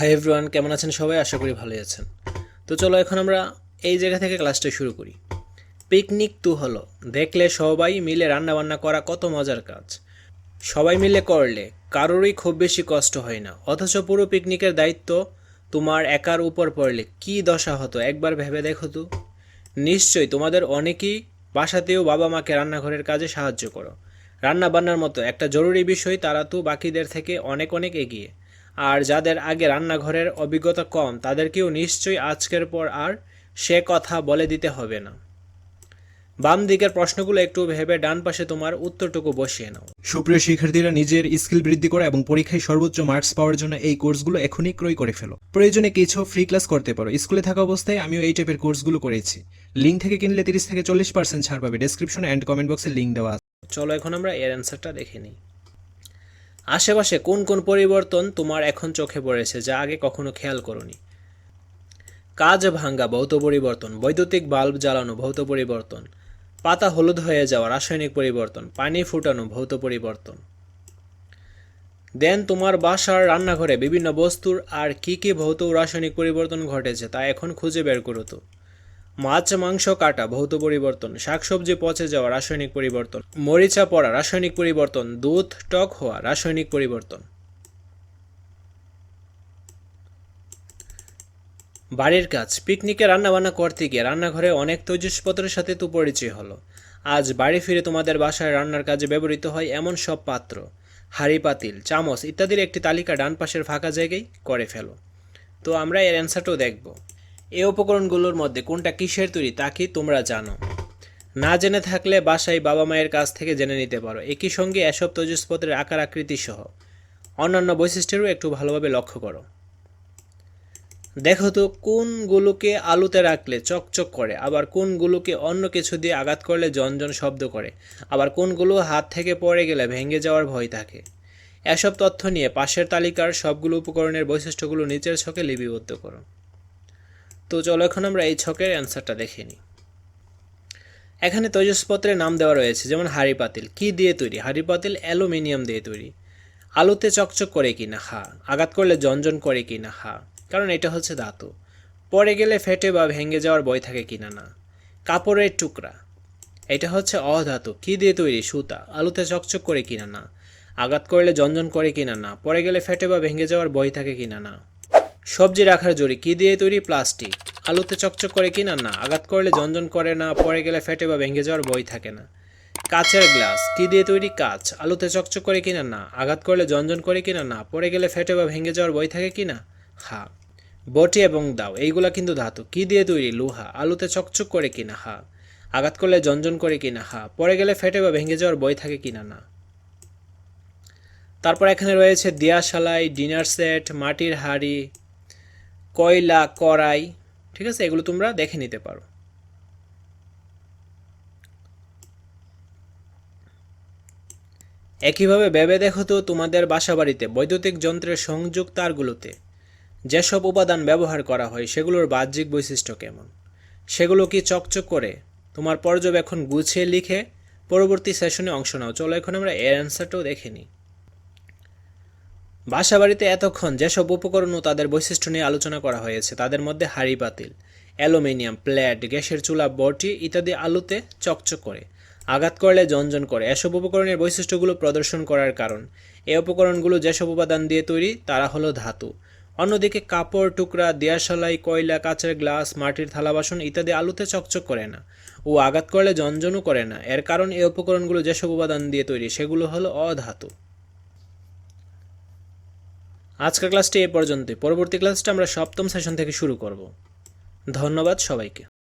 Hi everyone কেমন আছেন সবাই? আশা করি ভালোই আছেন। তো চলো এখন আমরা এই জায়গা থেকে ক্লাসটা শুরু করি। পিকনিক তো হলো। দেখলে সবাই মিলে রান্না বান্না করা কত মজার কাজ। সবাই মিলে করলে কারোরই খুব বেশি কষ্ট হয় না। অথচ পুরো পিকনিকের দায়িত্ব তোমার একার উপর পড়লে। কি দশা হতো? একবার ভেবে দেখো তো। নিশ্চয়ই তোমাদের অনেকেই বাসাতেও বাবা মাকে রান্নাঘরের কাজে সাহায্য করো। রান্না বান্নার মতো একটা জরুরি বিষয় তারা তো বাকিদের থেকে অনেক অনেক এগিয়ে। আর যাদের আগে রান্নাঘরের অভিজ্ঞতা কম তাদেরকেও নিশ্চয়ই আজকের পর আর সে কথা বলে দিতে হবে না। বাম দিকের প্রশ্নগুলো একটু ভেবে ডান পাশে তোমার উত্তরটুকু বসিয়ে নাও। সুপ্রিয় শিক্ষার্থীরা নিজের স্কিল বৃদ্ধি করা এবং পরীক্ষায় সর্বোচ্চ মার্কস পাওয়ার জন্য এই কোর্সগুলো এখনই ক্রয় করে ফেলো। প্রয়োজনে কিছু ফ্রি ক্লাস করতে পারো। স্কুলে থাকা অবস্থায় আমিও এই টাইপের কোর্সগুলো করেছি। লিঙ্ক থেকে কিনলে তিরিশ থেকে চল্লিশ পার্সেন্ট ছাড় পাবে। ডেসক্রিপশন অ্যান্ড কমেন্ট বক্সে লিঙ্ক দেওয়া আছে। চলো এখন আমরা এর অ্যান্সারটা দেখে নিই। আশেপাশে কোন কোন পরিবর্তন তোমার এখন চোখে পড়েছে যা আগে কখনো খেয়াল করনি? কাজ ভাঙ্গা, ভৌত পরিবর্তন, বৈদ্যুতিক বাল্ব জ্বালানো, ভৌত পরিবর্তন, পাতা হলুদ হয়ে যাওয়া, রাসায়নিক পরিবর্তন, পানি ফুটানো, ভৌত পরিবর্তন। দেন তোমার বাসার রান্নাঘরে বিভিন্ন বস্তুর আর কি কি ভৌত রাসায়নিক পরিবর্তন ঘটেছে তা এখন খুঁজে বের করো তো। মাছ, মাংস কাটা, ভৌত পরিবর্তন, শাকসবজি পচে যাওয়া, রাসায়নিক পরিবর্তন, মরিচা পড়া, রাসায়নিক পরিবর্তন, দুধ টক হওয়া, রাসায়নিক পরিবর্তন। বাড়ির কাজ, পিকনিকে রান্নাবান্না করতে গিয়ে রান্নাঘরে অনেক তৈজসপত্রের সাথে তো পরিচয় হলো। আজ বাড়ি ফিরে তোমাদের বাসায় রান্নার কাজে ব্যবহৃত হয় এমন সব পাত্র। হাঁড়ি, পাতিল, চামচ ইত্যাদির একটি তালিকা ডান পাশের ফাঁকা জায়গায় করে ফেলো। তো আমরা এর অ্যান্সারটাও দেখব। এই উপকরণগুলোর মধ্যে কোনটা কিসের তৈরি তা কি তোমরা জানো। না জেনে থাকলে বাসায় বাবা মায়ের কাছ থেকে জেনে নিতে পারো। একই সঙ্গে এসব তৈজসপত্রের আকার আকৃতি সহ। অন্যান্য বৈশিষ্ট্যেরও একটু ভালোভাবে লক্ষ্য করো। দেখো তো, কোনগুলোকে আলুতে রাখলে চকচক করে, আবার কোনগুলোকে অন্য কিছু দিয়ে আঘাত করলে জনজন শব্দ করে, আবার কোনগুলো হাত থেকে পড়ে গেলে ভেঙে যাওয়ার ভয় থাকে। এসব তথ্য নিয়ে পাশের তালিকার সবগুলো উপকরণের বৈশিষ্ট্যগুলো নিচের ছকে লিপিবদ্ধ করো। তো চলো এখন আমরা এই ছকের অ্যান্সারটা দেখে নিই। এখানে তৈজসপত্রের নাম দেওয়া রয়েছে, যেমন হাড়ি পাতিল। কী দিয়ে তৈরি? হাড়ি পাতিল অ্যালুমিনিয়াম দিয়ে তৈরি। আলুতে চকচক করে কি না হা? আঘাত করলে জনজন করে কি না হা? কারণ এটা হচ্ছে ধাতু। পরে গেলে ফেটে বা ভেঙে যাওয়ার বই থাকে কিনা না? না কাপড়ের টুকরা। এটা হচ্ছে অধাতু। কি দিয়ে তৈরি? সুতা। আলুতে চকচক করে কিনা না? আঘাত করলে জনজন করে কিনা না? পরে গেলে ফেটে বা ভেঙে যাওয়ার বই থাকে কিনা না? সবজি রাখার জড়ি কি দিয়ে তৈরি? প্লাস্টিক। আলুতে চকচক করে কিনা না? আঘাত করলে জনজন করে না পরে গেলে ফেটে বা ভেঙে যাওয়ার বই থাকে না। কাচের গ্লাস কি দিয়ে তৈরি? কাচ। আলুতে চকচক করে কিনা না? আঘাত করলে জনজন করে কিনা না? পরে গেলে ফেটে বা ভেঙে যাওয়ার বই থাকে কিনা হা। বটি এবং দাও, এইগুলা কিন্তু ধাতু। কি দিয়ে তৈরি? লোহা। আলুতে চকচক করে কিনা হা। আঘাত করলে জনজন করে কিনা হা। পরে গেলে ফেটে বা ভেঙে যাওয়ার বই থাকে কিনা না। তারপর এখানে রয়েছে দিয়াশালাই, ডিনার সেট, মাটির হাঁড়ি কয়লা, কড়াই, ঠিক আছে? এগুলো তোমরা দেখে নিতে পারো। একইভাবে ভেবে দেখো তো তোমাদের বাসাবাড়িতে বৈদ্যুতিক যন্ত্রের সংযোগ তারগুলোতে। যেসব উপাদান ব্যবহার করা হয়, সেগুলোর বাহ্যিক বৈশিষ্ট্য কেমন? সেগুলো কি চকচক করে? তোমার পর্যবেক্ষণ গুছিয়ে লিখে পরবর্তী সেশনে অংশ নাও। চলো এখন আমরা এর অ্যান্সারটাও দেখে নিই। বাসাবাড়িতে এতক্ষণ যেসব উপকরণ ও তাদের বৈশিষ্ট্য নিয়ে আলোচনা করা হয়েছে, তাদের মধ্যে হাঁড়ি পাতিল, অ্যালুমিনিয়াম, প্লেট, গ্যাসের চুলা, বটি ইত্যাদি আলুতে চকচক করে, আঘাত করলে জনজন করে। এসব উপকরণের বৈশিষ্ট্যগুলো প্রদর্শন করার কারণ এই উপকরণগুলো যেসব উপাদান দিয়ে তৈরি, তারা হলো ধাতু। অন্যদিকে কাপড়, টুকরা, দেয়াশালাই, কয়লা, কাচের গ্লাস, মাটির থালা বাসন ইত্যাদি আলুতে চকচক করে না ও আঘাত করলে জনজনও করে না। এর কারণ এই উপকরণগুলো যেসব উপাদান দিয়ে তৈরি, সেগুলো হলো অধাতু। আজকের ক্লাসটি এ পর্যন্ত পরবর্তী ক্লাসটা আমরা সপ্তম সেশন থেকে শুরু করব। ধন্যবাদ সবাইকে।